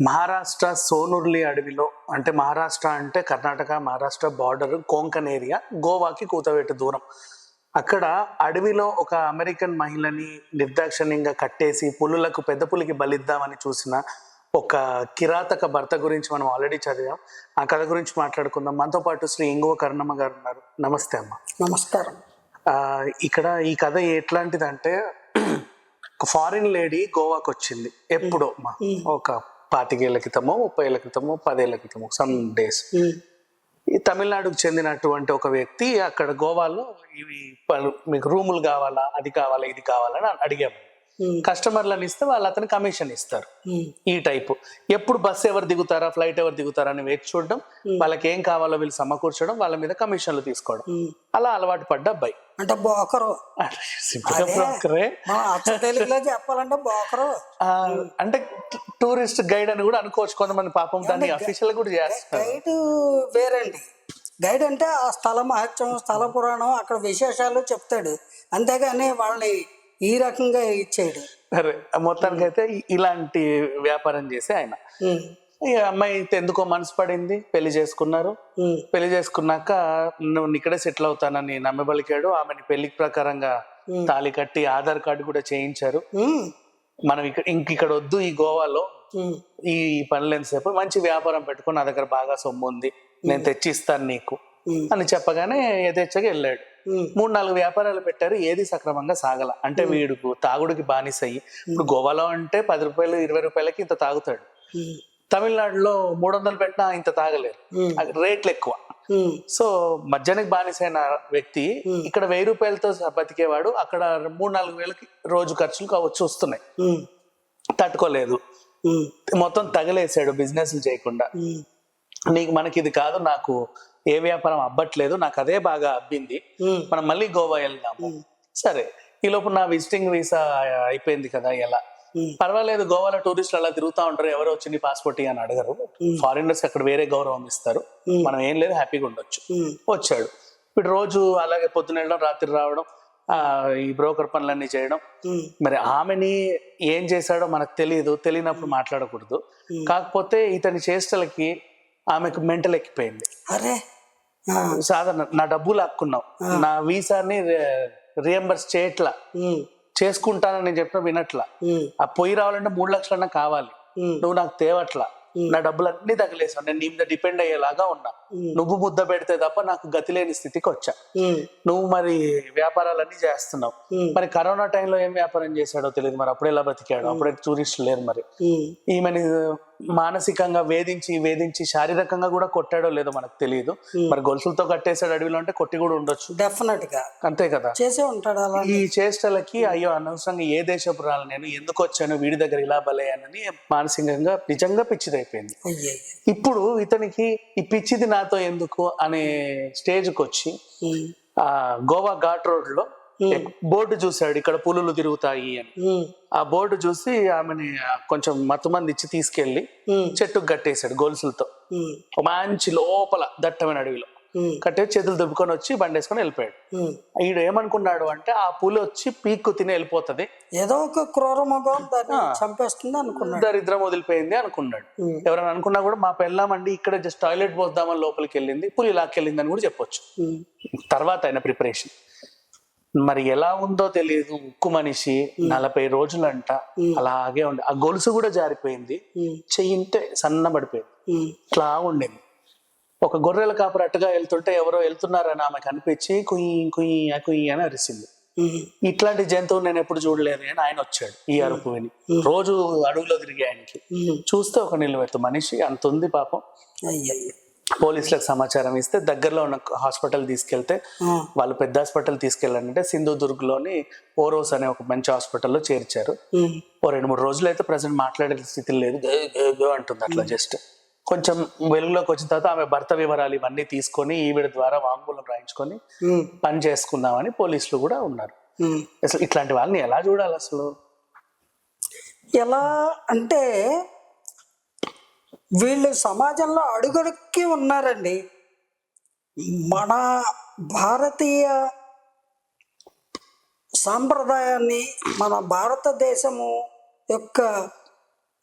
మహారాష్ట్ర సోనుర్లి అడవిలో అంటే మహారాష్ట్ర అంటే కర్ణాటక మహారాష్ట్ర బార్డర్ కోంకన్ ఏరియా గోవాకి కూతవేటు దూరం. అక్కడ అడవిలో ఒక అమెరికన్ మహిళని నిర్దాక్షిణ్యంగా కట్టేసి పులులకు పెద్ద పులికి బలిద్దామని చూసిన ఒక కిరాతక భర్త గురించి మనం ఆల్రెడీ చదివాం. ఆ కథ గురించి మాట్లాడుకుందాం. మనతో పాటు శ్రీ ఇంగువ కర్ణమ్మ గారు ఉన్నారు. నమస్తే అమ్మ. నమస్కారం. ఇక్కడ ఈ కథ ఎట్లాంటిదంటే ఒక ఫారిన్ లేడీ గోవాకి వచ్చింది ఎప్పుడో మా ఒక పాతికేళ్ళ క్రితమో ముప్పై ఏళ్ళ క్రితమో పదేళ్ళ క్రితమో సమ్ డేస్ ఉమ్, ఈ తమిళనాడుకు చెందినటువంటి ఒక వ్యక్తి అక్కడ గోవాలో ఇవి పలు- మీకు రూములు కావాలా అది కావాలా ఇది కావాలని అడిగాము ఉమ్, కస్టమర్లను ఇస్తే వాళ్ళు అతను కమిషన్ ఇస్తారు. ఉమ్, ఈ టైపు. ఎప్పుడు బస్సు ఎవరు దిగుతారా ఫ్లైట్ ఎవరు దిగుతారా అని వేచి చూడడం వాళ్ళకి ఏం కావాలో వీళ్ళు సమకూర్చడం వాళ్ళ మీద కమిషన్లు తీసుకోవడం. అలా అలవాటు పడ్డ అబ్బాయి. అంటే బోకరు. తెలుగులో చెప్పాలంటే బోకరు. అంటే టూరిస్ట్ గైడ్ అని కూడా అనుకోవచ్చు కొంతమంది పాపం దాన్ని అఫీషియల్ కూడా చేస్తారు గైడ్ వేరండి. గైడ్ అంటే ఆ స్థల మహత్యం స్థల పురాణం అక్కడ విశేషాలు చెప్తాడు. అంతేగాని వాళ్ళని ఈ రకంగా ఇచ్చేయడు సరే మొత్తానికి అయితే ఇలాంటి వ్యాపారం చేసి ఆయన. ఈ అమ్మాయి అయితే ఎందుకో మనసు పడింది. పెళ్ళి చేసుకున్నారు. పెళ్ళి చేసుకున్నాక నువ్వు ఇక్కడే సెటిల్ అవుతానని నమ్మబలికాడు. ఆమెని పెళ్ళి ప్రకారంగా. తాళి కట్టి ఆధార్ కార్డు కూడా చేయించారు. మనం ఇక్కడ ఇంక ఇక్కడ వద్దు ఈ గోవాలో. ఈ పనులు ఎంతసేపు? మంచి వ్యాపారం పెట్టుకుని నా దగ్గర బాగా సొమ్ము ఉంది. నేను తెచ్చిస్తాను నీకు. అని చెప్పగానే యథేచ్ఛగా వెళ్ళాడు. మూడు నాలుగు వ్యాపారాలు పెట్టారు. ఏది సక్రమంగా సాగల. అంటే వీడుకు తాగుడికి బానిస అయ్యి ఇప్పుడు గోవాలో అంటే పది రూపాయలు ఇరవై రూపాయలకి ఇంత తాగుతాడు. తమిళనాడులో మూడు వందలు పెట్టినా ఇంత తాగలేరు. రేట్లు ఎక్కువ. సో మధ్యాహ్నానికి బానిసైన వ్యక్తి ఇక్కడ వెయ్యి రూపాయలతో బతికేవాడు. అక్కడ మూడు నాలుగు వేలకి రోజు ఖర్చులు కావచ్చు వస్తున్నాయి. తట్టుకోలేదు. మొత్తం తగలేసాడు బిజినెస్లు చేయకుండా. నీకు మనకి ఇది కాదు నాకు ఏ వ్యాపారం అబ్బట్లేదు నాకు అదే బాగా అబ్బింది. మనం మళ్ళీ గోవా వెళ్దాము. సరే ఈ లోపు నా విజిటింగ్ వీసా అయిపోయింది కదా ఎలా? పర్వాలేదు గోవాలో టూరిస్టులు అలా తిరుగుతూ ఉంటారు. ఎవరో వచ్చి నీ పాస్పోర్ట్ అని అడగరు. ఫారినర్స్ అక్కడ వేరే గౌరవం ఇస్తారు. మనం ఏం లేదు హ్యాపీగా ఉండొచ్చు. వచ్చాడు. ఇప్పుడు రోజు అలాగే పొద్దున వెళ్ళడం రాత్రి రావడం ఈ బ్రోకర్ పనులన్నీ చేయడం. మరి ఆమెని ఏం చేశాడో మనకు తెలియదు తెలియనప్పుడు మాట్లాడకూడదు. కాకపోతే ఇతని చేష్టలకి ఆమెకు మెంటల్ ఎక్కిపోయింది. అరే. సాధారణ నా డబ్బులు లాక్కున్నావు. నా వీసాని రియంబర్స్ చేయట్లా. చేసుకుంటానని నేను చెప్పిన వినట్లా. ఆ పొయ్యి రావాలంటే మూడు లక్షలన్నా కావాలి. నువ్వు నాకు తేవట్లా. నా డబ్బులు అన్ని తగిలేసావు. నేను నీ మీద డిపెండ్ అయ్యేలాగా ఉన్నా. నువ్వు ముద్ద పెడితే తప్ప నాకు గతి లేని స్థితికి వచ్చా. నువ్వు మరి వ్యాపారాలన్నీ చేస్తున్నావు. మరి కరోనా టైంలో ఏం వ్యాపారం చేశాడో తెలియదు. మరి అప్పుడు ఎలా బతికాడు అప్పుడే టూరిస్టులు లేరు మరి. ఈమెని మానసికంగా వేధించి వేధించి శారీరకంగా కూడా కొట్టాడో లేదో మనకు తెలియదు మరి గొలుసులతో కట్టేశాడు అడవిలో అంటే కొట్టి కూడా ఉండొచ్చు. డెఫినెట్గా. అంతే కదా. చేసే ఉంటాడు అలా ఈ చేష్టలకి అయ్యో అనవసరంగా ఏ దేశపు రాలు నేను ఎందుకు వచ్చాను వీడి దగ్గర ఇలా బలయ్యానని మానసికంగా నిజంగా పిచ్చిదైపోయింది. ఇప్పుడు ఇతనికి ఈ పిచ్చిది నాతో ఎందుకు అనే స్టేజ్కి వచ్చి గోవా ఘాట్ రోడ్లో బోర్డు చూశాడు ఇక్కడ పులులు తిరుగుతాయి అని. ఆ బోర్డు చూసి ఆమెని కొంచెం మత్తుమంది ఇచ్చి తీసుకెళ్ళి చెట్టుకు కట్టేశాడు గొలుసులతో. మంచి లోపల దట్టమైన అడవిలో కట్టేసి చేతులు దుబ్బుకొని వచ్చి బండేసుకొని వెళ్ళిపోయాడు. ఈడు ఏమనుకున్నాడు అంటే ఆ పులి వచ్చి పీక్కు తిని వెళ్ళిపోతది. ఏదో ఒక క్రూర చంపేస్తుంది అనుకున్నాడు. దరిద్రం వదిలిపోయింది అనుకున్నాడు. ఎవరైనా అనుకున్నా కూడా మా పెళ్ళామండి ఇక్కడ జస్ట్ టాయిలెట్ పోద్దామని లోపలికి వెళ్ళింది పులి లాక్కెళ్ళింది అని కూడా చెప్పొచ్చు. తర్వాత ఆయన ప్రిపరేషన్. మరి ఎలా ఉందో తెలియదు ఉక్కు మనిషి నలభై రోజులంట. అలాగే ఉండి. ఆ గొలుసు కూడా జారిపోయింది. చెయ్యింటే సన్నబడిపోయింది. ఇట్లా ఉండింది. ఒక గొర్రెల కాపురు అట్టుగా వెళ్తుంటే ఎవరో వెళ్తున్నారని ఆమెకు అనిపించి కుయ్యి కుయ్యి కుయ్యి అని అరిసింది. ఇట్లాంటి జంతువు నేను ఎప్పుడు చూడలేదు అని ఆయన వచ్చాడు ఈ అరుపు విని. రోజు అడవిలో తిరిగి ఆయనకి. చూస్తే ఒక నిలువెత్తు మనిషి అంత ఉంది పాపం. అయ్యయ్యో. పోలీసులకు సమాచారం ఇస్తే దగ్గరలో ఉన్న హాస్పిటల్ తీసుకెళ్తే వాళ్ళు పెద్ద హాస్పిటల్ తీసుకెళ్ళాలంటే సింధుదుర్గ్లోని ఓరోస్ అనే ఒక మంచి హాస్పిటల్లో చేర్చారు. ఓ రెండు మూడు రోజులు అయితే ప్రజెంట్ మాట్లాడే స్థితి లేదు. అంటుంది అట్లా జస్ట్. కొంచెం వెలుగులోకి వచ్చిన తర్వాత ఆమె భర్త వివరాలు ఇవన్నీ తీసుకొని ఈవిడ ద్వారా వాంగ్మూలం రాయించుకొని పని చేసుకుందామని పోలీసులు కూడా ఉన్నారు. అసలు ఇట్లాంటి వాళ్ళని ఎలా చూడాలి అసలు? ఎలా అంటే వీళ్ళు సమాజంలో అడుగడుక్కి ఉన్నారండి. మన భారతీయ సాంప్రదాయాన్ని మన భారతదేశము యొక్క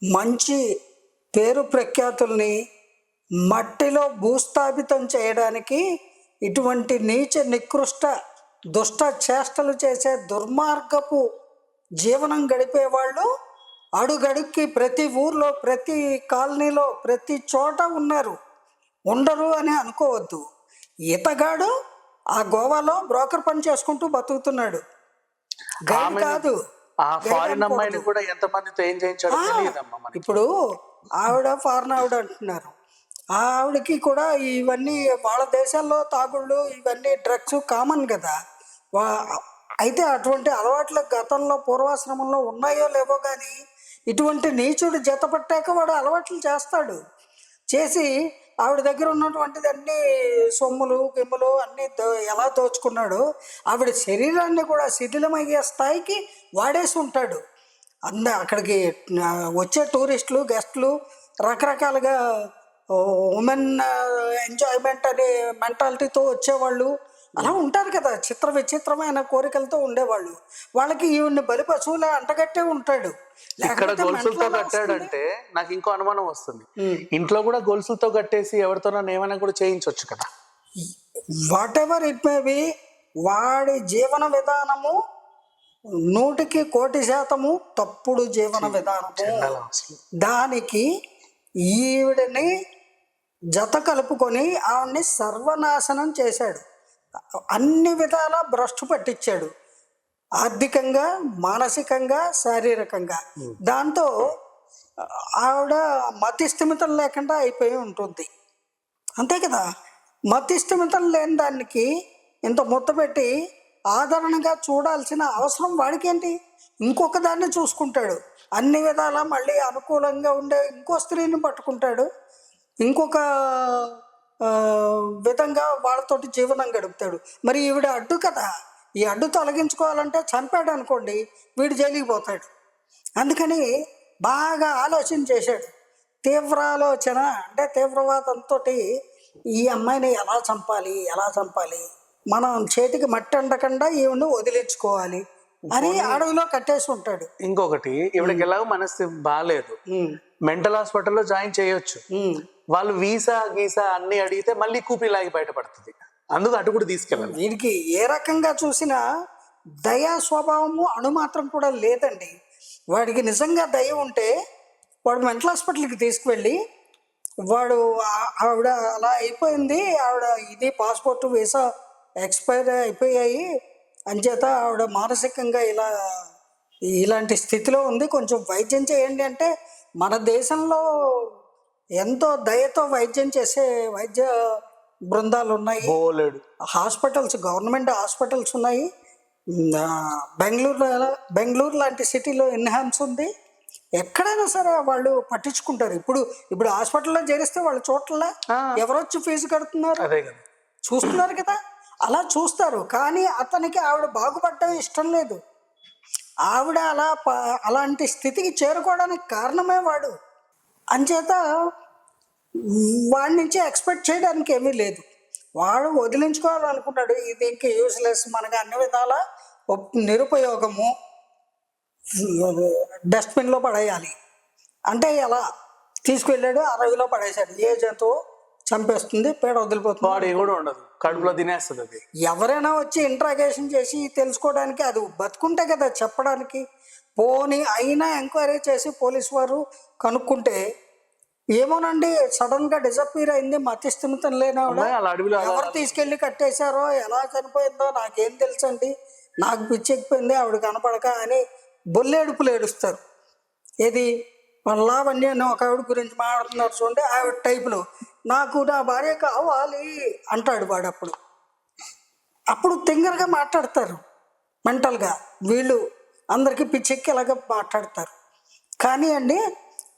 మంచి పేరు ప్రఖ్యాతుల్ని మట్టిలో భూస్థాపితం చేయడానికి ఇటువంటి నీచ నికృష్ట దుష్ట చేష్టలు చేసే దుర్మార్గపు జీవనం గడిపేవాళ్ళు అడుగడుక్కి ప్రతి ఊర్లో ప్రతి కాలనీలో ప్రతి చోట ఉన్నారు. ఉండరు అని అనుకోవద్దు. ఈతగాడు ఆ గోవాలో బ్రోకర్ పని చేసుకుంటూ బతుకుతున్నాడు. కాదు. ఆ గైడ్ ఫారిన్ అనుకోవద్దు. అమ్మాయిని కూడా ఏం చేయించాడో తెలియదమ్మా ఇప్పుడు ఆవిడ ఫారెన్ ఆవిడ అంటున్నారు. ఆ ఆవిడకి కూడా ఇవన్నీ వాళ్ళ దేశాల్లో తాగుళ్ళు ఇవన్నీ డ్రగ్స్ కామన్ కదా. అయితే అటువంటి అలవాట్లు గతంలో పూర్వాశ్రమంలో ఉన్నాయో లేవో కానీ ఇటువంటి నీచుడు జతపట్టాక వాడు అలవాట్లు చేస్తాడు. చేసి ఆవిడ దగ్గర ఉన్నటువంటిది అన్ని సొమ్ములు గిమ్ములు అన్నీ దో- ఎలా దోచుకున్నాడు ఆవిడ శరీరాన్ని కూడా శిథిలమయ్యే స్థాయికి వాడేసి ఉంటాడు. అంద అక్కడికి వచ్చే టూరిస్టులు గెస్టులు రకరకాలుగా ఉమెన్ ఎంజాయ్మెంట్ అనే మెంటాలిటీతో వచ్చేవాళ్ళు. అలా ఉంటారు కదా చిత్ర విచిత్రమైన కోరికలతో ఉండేవాళ్ళు వాళ్ళకి ఈవిడ్ని బలి పశువులా అంటగట్టే ఉంటాడు ఇక్కడ లేకపోతే గొలుసులతో? కట్టాడంటే నాకు ఇంకో అనుమానం వస్తుంది. ఇంట్లో కూడా గొలుసులతో కట్టేసి ఎవరితోనైనా ఏమైనా కూడా చేయించవచ్చు కదా whatever it may be వాడి జీవన విధానము నూటికి కోటి శాతము తప్పుడు జీవన విధానము. దానికి ఈవిడని జత కలుపుకొని ఆవిడ్ని సర్వనాశనం చేశాడు అన్ని విధాల భ్రష్టు పట్టించాడు. ఆర్థికంగా మానసికంగా శారీరకంగా. దాంతో ఆవిడ మతి స్థిమితం లేకుండా అయిపోయి ఉంటుంది. అంతే కదా? మతి స్థిమితం లేని దానికి ఇంత ముద్ద పెట్టి ఆదరణగా చూడాల్సిన అవసరం వాడికేంటి? ఇంకొక దాన్ని చూసుకుంటాడు. అన్ని విధాలా మళ్ళీ అనుకూలంగా ఉండే ఇంకో స్త్రీని పట్టుకుంటాడు. ఇంకొక విధంగా వాళ్ళతోటి జీవనం గడుపుతాడు. మరి ఈవిడ అడ్డు కదా. ఈ అడ్డు తొలగించుకోవాలంటే చంపాడు అనుకోండి వీడు జైలుకి పోతాడు. అందుకని బాగా ఆలోచన చేశాడు. తీవ్రాలోచన అంటే తీవ్రవాదంతో ఈ అమ్మాయిని ఎలా చంపాలి ఎలా చంపాలి? మనం చేతికి మట్టి అండకుండా ఈవిని వదిలించుకోవాలి. అని అడవిలో కట్టేసి ఉంటాడు. ఇంకొకటి ఇవిడకి ఎలాగో మనస్థితి బాగాలేదు మెంటల్ హాస్పిటల్లో జాయిన్ చేయొచ్చు. వాళ్ళు వీసా గీసా అన్ని అడిగితే మళ్ళీ కూపీ లాగి బయటపడుతుంది. అందుకు అటు కూడా తీసుకెళ్ళాలి. వీడికి ఏ రకంగా చూసినా దయా స్వభావము అణుమాత్రం కూడా లేదండి. వాడికి నిజంగా దయ ఉంటే వాడు మెంటల్ హాస్పిటల్కి తీసుకువెళ్ళి వాడు ఆవిడ అలా అయిపోయింది. ఆవిడ ఇది పాస్పోర్ట్ వీసా ఎక్స్పైర్ అయిపోయాయి. అంచేత ఆవిడ మానసికంగా ఇలా ఇలాంటి స్థితిలో ఉంది. కొంచెం వైద్యం చేయండి అంటే మన దేశంలో ఎంతో దయతో వైద్యం చేసే వైద్య బృందాలు ఉన్నాయి. బోలేడు. హాస్పిటల్స్ గవర్నమెంట్ హాస్పిటల్స్ ఉన్నాయి. ఆ, బెంగళూరు బెంగళూరు లాంటి సిటీలో ఎన్హాన్స్ ఉంది. ఎక్కడైనా సరే వాళ్ళు పట్టించుకుంటారు. ఇప్పుడు ఇప్పుడు హాస్పిటల్లో చేరిస్తే వాళ్ళు చోట్ల. ఎవరొచ్చి ఫీజు కడుతున్నారు? అదే కదా. చూస్తున్నారు కదా? అలా చూస్తారు. కానీ అతనికి ఆవిడ బాగుపడటం ఇష్టం లేదు. ఆవిడ అలా ప- అలాంటి స్థితికి చేరుకోవడానికి కారణమే వాడు. అంచేత వాడి నుంచి ఎక్స్పెక్ట్ చేయడానికి ఏమీ లేదు. వాడు వదిలించుకోవాలనుకున్నాడు. ఇది ఇంక యూస్లెస్ మనకు అన్ని విధాల నిరుపయోగము డస్ట్బిన్లో పడేయాలి. అంటే ఎలా తీసుకువెళ్ళాడు అరవిలో పడేశాడు. ఏ జంతువు? చంపేస్తుంది పేడ వదిలిపోతుంది. బాడీ కూడా ఉండదు. కడుపులో తినేస్తుంది అది. ఎవరైనా వచ్చి ఇంట్రాగేషన్ చేసి తెలుసుకోవడానికి అది బతుకుంటే కదా చెప్పడానికి. పోని అయినా ఎంక్వైరీ చేసి పోలీస్ వారు కనుక్కుంటే ఏమోనండి సడన్గా డిసప్పీర్ అయింది మతి స్థిమితం లేనావిడ అమ్మాయి అలా అడవిలో అలా ఎవరు తీసుకెళ్ళి కట్టేశారో ఎలా చనిపోయిందో నాకేం తెలుసండి. నాకు పిచ్చెక్కిపోయింది ఆవిడ కనపడక అని బొల్లేడుపులు ఏడుస్తారు. ఏది? మన లావణ్య అని ఒక ఆవిడ గురించి మాట్లాడుతున్నారు చూడండి ఆవిడ టైపులో నాకు నా భార్య కావాలి అంటాడు వాడు అప్పుడు. అప్పుడు తింగరగా మాట్లాడతారు మెంటల్గా వీళ్ళు అందరికీ పిచ్చెక్కేలాగా మాట్లాడతారు. కానీ అండి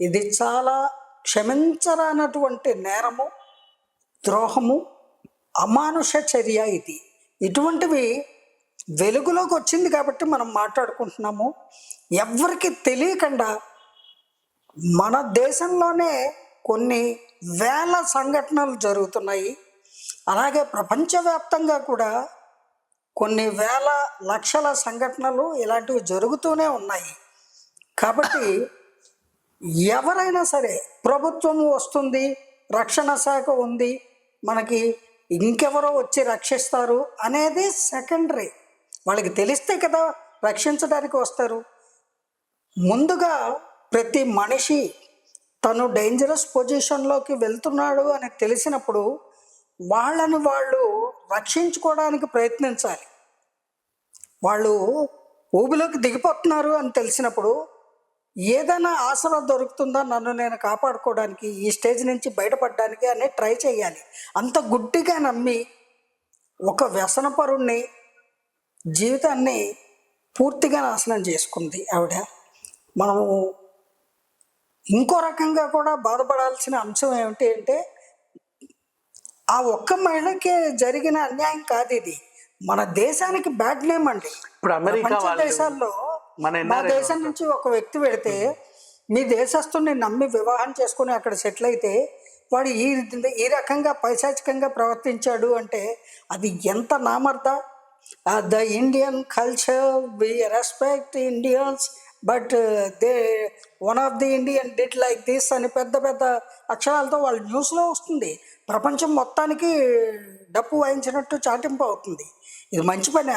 ఇది చాలా క్షమించరానటువంటి నేరము ద్రోహము అమానుష చర్య ఇది. ఇటువంటివి వెలుగులోకి వచ్చింది కాబట్టి మనం మాట్లాడుకుంటున్నాము. ఎవరికి తెలియకుండా మన దేశంలోనే కొన్ని వేల సంఘటనలు జరుగుతున్నాయి. అలాగే ప్రపంచవ్యాప్తంగా కూడా కొన్ని వేల లక్షల సంఘటనలు ఇలాంటివి జరుగుతూనే ఉన్నాయి. కాబట్టి ఎవరైనా సరే ప్రభుత్వం వస్తుంది రక్షణ శాఖ ఉంది మనకి ఇంకెవరో వచ్చి రక్షిస్తారు అనేది సెకండరీ. వాళ్ళకి తెలిస్తే కదా రక్షించడానికి వస్తారు. ముందుగా ప్రతి మనిషి తను డేంజరస్ పొజిషన్లోకి వెళ్తున్నాడు అని తెలిసినప్పుడు వాళ్ళని వాళ్ళు రక్షించుకోవడానికి ప్రయత్నించాలి. వాళ్ళు ఊబిలోకి దిగిపోతున్నారు అని తెలిసినప్పుడు ఏదైనా ఆసరా దొరుకుతుందా నన్ను నేను కాపాడుకోవడానికి ఈ స్టేజ్ నుంచి బయటపడడానికి అని ట్రై చేయాలి. అంత గుడ్డిగా నమ్మి ఒక వ్యసనపరుణ్ణి జీవితాన్ని పూర్తిగా నాశనం చేసుకుంది ఆవిడ. మనము ఇంకో రకంగా కూడా బాధపడాల్సిన అంశం ఏమిటి అంటే ఆ ఒక్క మహిళకి జరిగిన అన్యాయం కాదు ఇది. మన దేశానికి బ్యాడ్ నేమ్ అండి. ఇప్పుడు అమెరికా దేశాల్లో మన దేశం నుంచి ఒక వ్యక్తి పెడితే మీ దేశస్తుని నమ్మి వివాహం చేసుకుని అక్కడ సెటిల్ అయితే వాడు ఈ ఈ రకంగా పైశాచికంగా ప్రవర్తించాడు అంటే అది ఎంత నామర్ద? The Indian culture we respect Indians but they one of the Indian did like this అని పెద్ద పెద్ద అక్షరాలతో వాళ్ళ న్యూస్లో వస్తుంది. ప్రపంచం మొత్తానికి డప్పు వాయించినట్టు చాటింపు అవుతుంది. ఇది మంచి పని.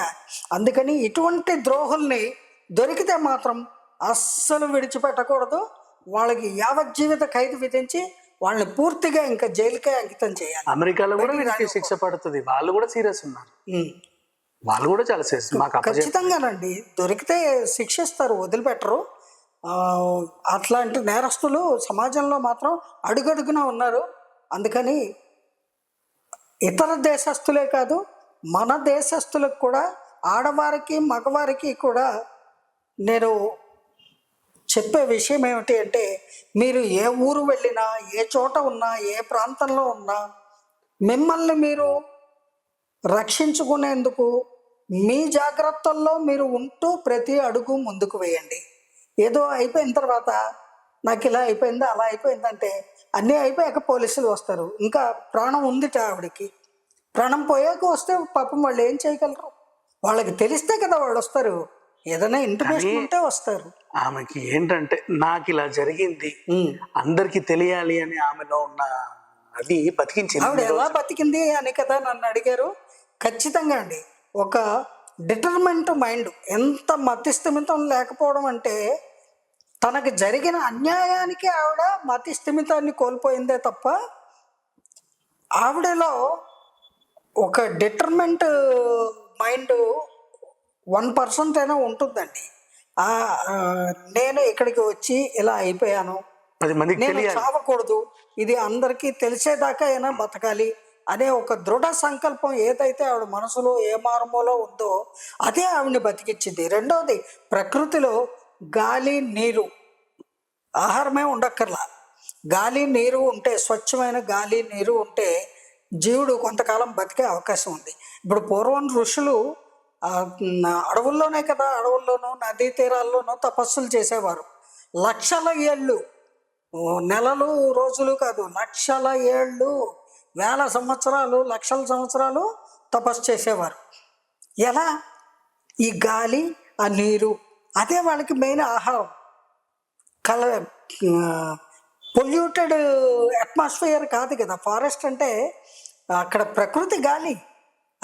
అందుకని ఇటువంటి ద్రోహుల్ని దొరికితే మాత్రం అస్సలు విడిచిపెట్టకూడదు. వాళ్ళకి యావజ్జీవిత ఖైదు విధించి వాళ్ళని పూర్తిగా ఇంకా జైలుకే అంకితం చేయాలి. అమెరికాలో కూడా వీరికి శిక్ష పడుతుంది. వాళ్ళు కూడా సీరియస్ ఉన్నారు. వాళ్ళు కూడా చాలా సీరియస్ మాకు ఖచ్చితంగానండి. దొరికితే శిక్షిస్తారు వదిలిపెట్టరు. అట్లాంటి నేరస్తులు సమాజంలో మాత్రం అడుగడుగున ఉన్నారు. అందుకని ఇతర దేశస్తులే కాదు మన దేశస్తులకు కూడా ఆడవారికి మగవారికి కూడా నేను చెప్పే విషయం ఏమిటి అంటే మీరు ఏ ఊరు వెళ్ళినా ఏ చోట ఉన్నా ఏ ప్రాంతంలో ఉన్నా మిమ్మల్ని మీరు రక్షించుకునేందుకు మీ జాగ్రత్తల్లో మీరు ఉంటూ ప్రతి అడుగు ముందుకు వేయండి. ఏదో అయిపోయిన తర్వాత నాకు ఇలా అయిపోయింది అలా అయిపోయిందంటే అన్నీ అయిపోయాక పోలీసులు వస్తారు. ఇంకా ప్రాణం ఉందిట ఆవిడకి. ప్రాణం పోయాక వస్తే పాపం వాళ్ళు ఏం చేయగలరు? వాళ్ళకి తెలిస్తే కదా వాళ్ళు వస్తారు. ఏదైనా ఇంటిమేషన్ ఉంటే వస్తారు. ఆమెకి ఏంటంటే నాకు ఇలా జరిగింది. అందరికి తెలియాలి అని ఆమెలో ఉన్న అది బతికించింది ఆవిడ ఎలా బతికింది అని కదా నన్ను అడిగారు. ఖచ్చితంగా అండి. ఒక డిటర్మెంట్ మైండ్ ఎంత మతిస్థిమితం లేకపోవడం అంటే తనకు జరిగిన అన్యాయానికి ఆవిడ మతి స్థిమితాన్ని కోల్పోయిందే తప్ప ఆవిడలో ఒక డిటర్మెంట్ మైండ్ వన్ పర్సెంట్ అయినా ఉంటుందండి. నేను ఇక్కడికి వచ్చి ఇలా అయిపోయాను. నేను చావకూడదు. ఇది అందరికీ తెలిసేదాకా అయినా బతకాలి. అనే ఒక దృఢ సంకల్పం ఏదైతే ఆవిడ మనసులో ఏ మార్మోలో ఉందో అదే ఆవిడని బతికించింది రెండవది ప్రకృతిలో గాలి నీరు. ఆహారమే ఉండక్కర్లా. గాలి నీరు ఉంటే స్వచ్ఛమైన గాలి నీరు ఉంటే జీవుడు కొంతకాలం బతికే అవకాశం ఉంది. ఇప్పుడు పూర్వం ఋషులు అడవుల్లోనే కదా అడవుల్లోనూ నదీ తీరాల్లోనూ తపస్సులు చేసేవారు. లక్షల ఏళ్ళు నెలలు రోజులు కాదు లక్షల ఏళ్ళు వేల సంవత్సరాలు లక్షల సంవత్సరాలు తపస్సు చేసేవారు. ఎలా? ఈ గాలి ఆ నీరు అదే వాళ్ళకి మెయిన్ ఆహారం. కల పొల్యూటెడ్ అట్మాస్ఫియర్ కాదు కదా. ఫారెస్ట్ అంటే అక్కడ ప్రకృతి గాలి.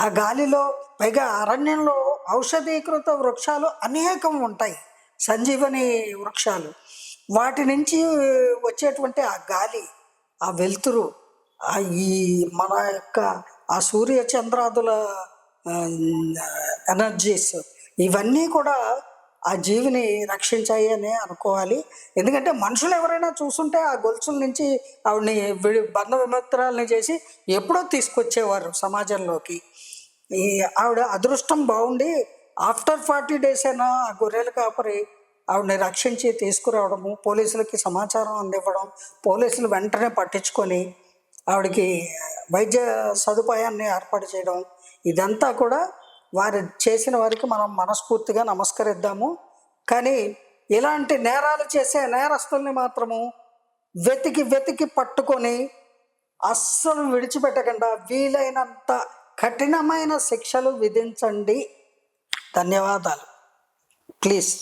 ఆ గాలిలో పైగా అరణ్యంలో ఔషధీకృత వృక్షాలు అనేకం ఉంటాయి. సంజీవని వృక్షాలు. వాటి నుంచి వచ్చేటువంటి ఆ గాలి ఆ వెలుతురు ఈ మన యొక్క ఆ సూర్య చంద్రాదుల ఎనర్జీస్ ఇవన్నీ కూడా ఆ జీవిని రక్షించాయి అని అనుకోవాలి. ఎందుకంటే మనుషులు ఎవరైనా చూస్తుంటే ఆ గొలుసుల నుంచి ఆవిడని విడి బంధ విమిత్రాలని చేసి ఎప్పుడో తీసుకొచ్చేవారు సమాజంలోకి. ఈ ఆవిడ అదృష్టం బాగుండి ఆఫ్టర్ ఫార్టీ డేస్ అయినా ఆ గొర్రెలు కాపరి ఆవిడని రక్షించి తీసుకురావడము పోలీసులకి సమాచారం అందివ్వడం పోలీసులు వెంటనే పట్టించుకొని ఆవిడకి వైద్య సదుపాయాన్ని ఏర్పాటు చేయడం ఇదంతా కూడా వారు చేసిన వారికి మనం మనస్ఫూర్తిగా నమస్కరిద్దాము. కానీ ఇలాంటి నేరాలు చేసే నేరస్తుల్ని మాత్రము వెతికి వెతికి పట్టుకొని అస్సలు విడిచిపెట్టకుండా వీలైనంత కఠినమైన శిక్షలు విధించండి. ధన్యవాదాలు. ప్లీజ్.